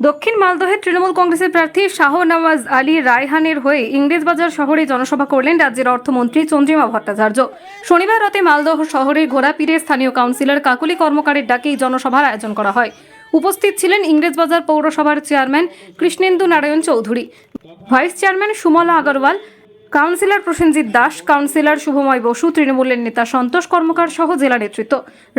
দক্ষিণ মালদহের তৃণমূল কংগ্রেসের প্রার্থী শাহ নওয়াজ আলী রায়হানের হয়ে ইংরেজবাজার শহরে জনসভা করলেন রাজ্যের অর্থমন্ত্রী চন্দ্রিমা ভট্টাচার্য। শনিবার রাতে মালদহ শহরের ঘোড়াপীরে স্থানীয় কাউন্সিলর কাকুলি কর্মকারের ডাকে জনসভার আয়োজন করা হয়। উপস্থিত ছিলেন ইংরেজবাজার পৌরসভার chairman Krishnendu Narayan Chowdhury. Vice chairman Sumla Agarwal councillor Prosenjit Das, councillor Shubhomoy Basu, তৃণমূলের নেতা সন্তোষ কর্মকার সহ জেলা নেতৃত্ব।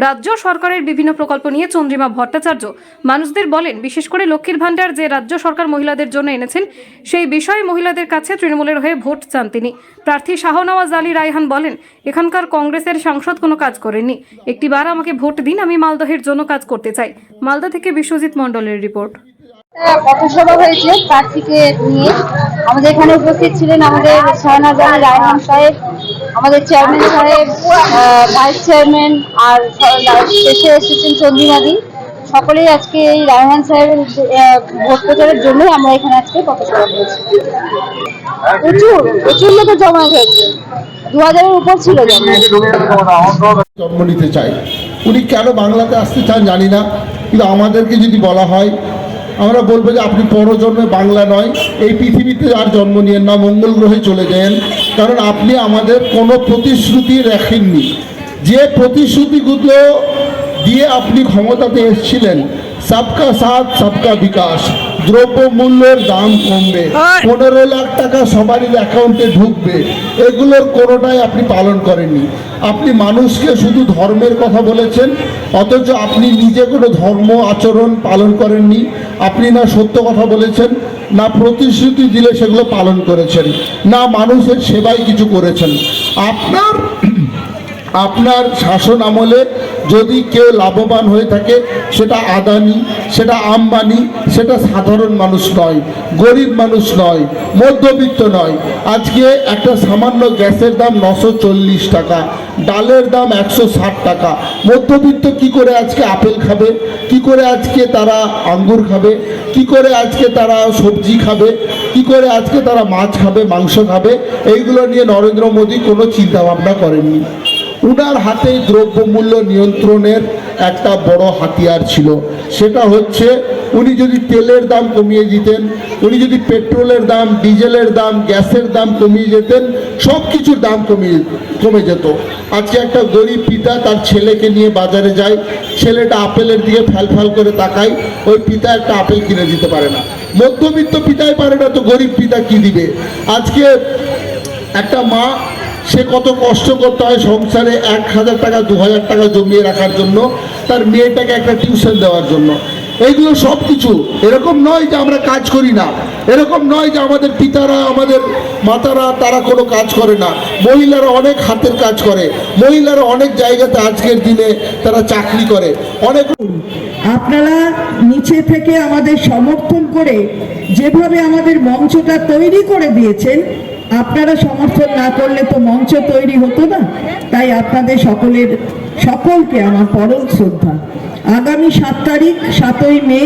রাজ্য সরকারের বিভিন্ন প্রকল্প নিয়ে চন্দ্রিমা ভট্টাচার্য। মানুষদের বলেন, বিশেষ করে লক্ষ্মীর ভাণ্ডার যে রাজ্য সরকার মহিলাদের জন্য এনেছেন, সেই বিষয়ে মহিলাদের কাছে তৃণমূলের হয়ে ভোট চান তিনি। প্রার্থী শাহনওয়াজ আলী রায়হান বলেন, এখানকার কংগ্রেসের সাংসদ কোনো কাজ করেননি। একটিবার আমাকে ভোট দিন, আমি মালদহের জন্য কাজ করতে চাই। মালদা থেকে বিশ্বজিৎ মণ্ডলের রিপোর্ট। হয়েছে প্রার্থীকে নিয়ে। আমাদের এখানে উপস্থিত ছিলেন আমাদের শাহনাজ আলী রায়হান সাহেব, আমাদের চেয়ারম্যান সাহেব ভাইস চেয়ারম্যান আর শেষে এসেছেন চন্দ্রিমাদি সকলেই আজকে এই রায়হান সাহেবের ভোট প্রচারের জন্যই আমরা এখানে আজকে পথসভা করেছি প্রচুর প্রচুর লোকের জমা হয়েছে। দু হাজারের উপর ছিল জন্ম নিতে চাই। উনি কেন বাংলাতে আসতে চান জানি না। কিন্তু আমাদেরকে যদি বলা হয় আমরা বলব যে আপনি পরজন্মে বাংলা নয়, এই পৃথিবীতে আর জন্ম নিয়েন না মঙ্গল গ্রহে চলে যান, কারণ আপনি আমাদের কোনো প্রতিশ্রুতি রাখেননি। যে প্রতিশ্রুতিগুলো দিয়ে আপনি ক্ষমতাতে এসেছিলেন সবকা সাথ সবকা বিকাশ দ্রব্য মূল্যের দাম কমবে। পনেরো লাখ টাকা সবারই অ্যাকাউন্টে ঢুকবে। এগুলোর কোনোটাই আপনি পালন করেননি। আপনি মানুষকে শুধু ধর্মের কথা বলেছেন অথচ আপনি নিজে কোনো ধর্ম আচরণ পালন করেননি। আপনি না সত্য কথা বলেছেন না প্রতিশ্রুতি দিলে সেগুলো পালন করেছেন না মানুষের সেবায় কিছু করেছেন। আপনার আপনার শাসন আমলে যদি কেউ লাভবান হয়ে থাকে, সেটা আদানি, সেটা আম্বানি, সেটা সাধারণ মানুষ নয়, গরিব মানুষ নয়, মধ্যবিত্ত নয়। আজকে একটা সামান্য গ্যাসের দাম নশো চল্লিশ টাকা, ডালের দাম একশো ষাট টাকা। মধ্যবিত্ত কি করে আজকে আপেল খাবে? কি করে আজকে তারা আঙ্গুর খাবে? কি করে আজকে তারা সবজি খাবে? কি করে আজকে তারা মাছ খাবে, মাংস খাবে? এইগুলো নিয়ে নরেন্দ্র মোদী কোনো চিন্তা ভাবনা করেননি। উনার হাতেই দ্রব্যমূল্য নিয়ন্ত্রণের একটা বড় হাতিয়ার ছিল। সেটা হচ্ছে, উনি যদি তেলের দাম কমিয়ে দিতেন, উনি যদি পেট্রোলের দাম, ডিজেলের দাম, গ্যাসের দাম কমিয়ে যেতেন সব কিছুর দাম কমিয়ে, কমে যেত। আজকে একটা গরিব পিতা তার ছেলেকে নিয়ে বাজারে যায়, ছেলেটা আপেলের দিকে ফ্যাল ফ্যাল করে তাকায়, ওই পিতা একটা আপেল কিনে দিতে পারে না। মধ্যবিত্ত পিতাই পারে না, তো গরিব পিতা কি দিবে? আজকে একটা মা সে কত কষ্ট করতে হয় সংসারে এক হাজার টাকা, দু হাজার টাকা জমিয়ে রাখার জন্য, তার মেয়েটাকে একটা টিউশন দেওয়ার জন্য। এইগুলো সব কিছু। এরকম নয় যে আমরা কাজ করি না। এরকম নয় যে আমাদের পিতারা, আমাদের মাতারা, তারা কোনো কাজ করে না। মহিলারা অনেক হাতের কাজ করে। মহিলারা অনেক জায়গাতে আজকের দিনে তারা চাকরি করে। অনেক আপনারা নিচে থেকে আমাদের সমর্থন করে যেভাবে আমাদের মঞ্চটা তৈরি করে দিয়েছেন আপনারা সমর্থন না করলে তো মঞ্চ তৈরি হতো না। তাই আপনাদের সকলের, সকলকে আমার পরম শ্রদ্ধা। আগামী সাত তারিখ, সাতই মে,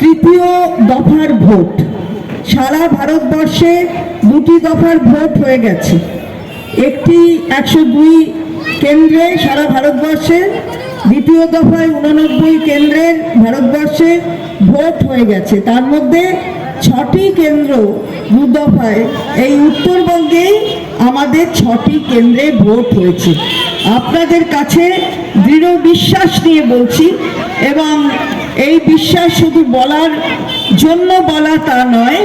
তৃতীয় দফার ভোট। সারা ভারতবর্ষে দুটি দফার ভোট হয়ে গেছে। একটি একশো দুই কেন্দ্রে সারা ভারতবর্ষে, দ্বিতীয় দফায় উননব্বই কেন্দ্রের ভারতবর্ষে ভোট হয়ে গেছে। তার মধ্যে ছটি কেন্দ্র দু দফায় এই উত্তরবঙ্গেই আমাদের ছটি কেন্দ্রে ভোট হয়েছে। আপনাদের কাছে দৃঢ় বিশ্বাস নিয়ে বলছি এবং এই বিশ্বাস শুধু বলার জন্য বলা তা নয়,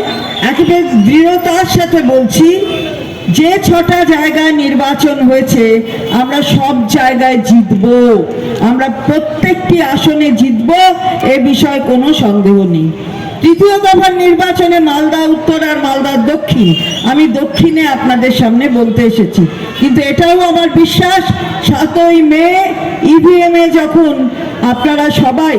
একেবারে দৃঢ়তার সাথে বলছি যে ছটা জায়গায় নির্বাচন হয়েছে, আমরা সব জায়গায় জিতব। আমরা প্রত্যেকটি আসনে জিতব, এ বিষয়ে কোনো সন্দেহ নেই। তৃতীয় দফার নির্বাচনে মালদা উত্তর আর মালদা দক্ষিণ। আমি দক্ষিণে আপনাদের সামনে বলতে এসেছি। কিন্তু এটাও আমার বিশ্বাস, সাতই মে ইভিএমে যখন আপনারা সবাই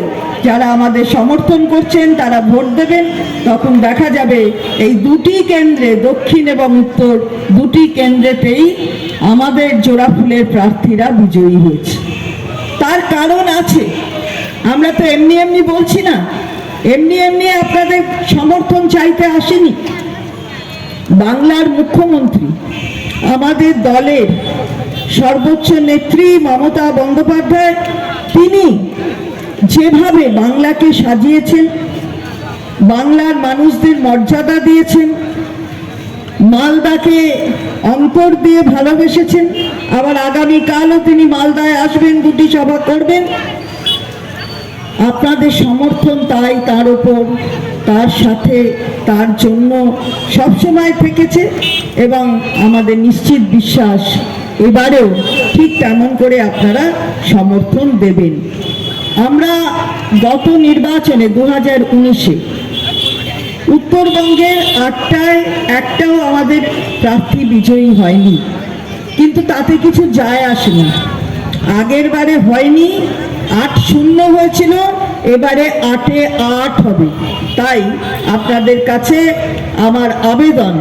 যারা আমাদের সমর্থন করছেন, তারা ভোট দেবেন। তখন দেখা যাবে এই দুটি কেন্দ্রে, দক্ষিণ এবং উত্তর, দুটি কেন্দ্রেতেই আমাদের জোড়া ফুলের প্রার্থীরা বিজয়ী হয়েছে। তার কারণ আছে, আমরা তো এমনি এমনি বলছি না, এমনি এমনি আপনাদের সমর্থন চাইতে আসেনি। বাংলার মুখ্যমন্ত্রী আমাদের দলের সর্বোচ্চ নেত্রী মমতা বন্দ্যোপাধ্যায়, তিনি যেভাবে বাংলাকে সাজিয়েছেন, বাংলার মানুষদের মর্যাদা দিয়েছেন, মালদাকে অন্তর দিয়ে ভালোবেসেছেন, আবার আগামীকালও তিনি মালদায় আসবেন, দুটি সভা করবেন। আপনাদের সমর্থন তাই তার উপর, তার সাথে, তার জন্য সবসময় থেকেছে এবং আমাদের নিশ্চিত বিশ্বাস এবারেও ঠিক তেমন করে আপনারা সমর্থন দেবেন। আমরা গত নির্বাচনে দু হাজার উনিশে উত্তরবঙ্গের আটটায় একটাও আমাদের প্রার্থী বিজয়ী হয়নি, কিন্তু তাতে কিছু যায় আসেনি। আগের বারে হয়নি আট শূন্য হয়েছিল, এবারে আটে আট হবে। তাই আপনাদের কাছে আমার আবেদন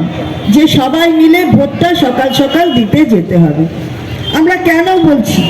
যে সবাই মিলে ভোটটা সকাল সকাল দিতে যেতে হবে। আমরা কেন বলছি?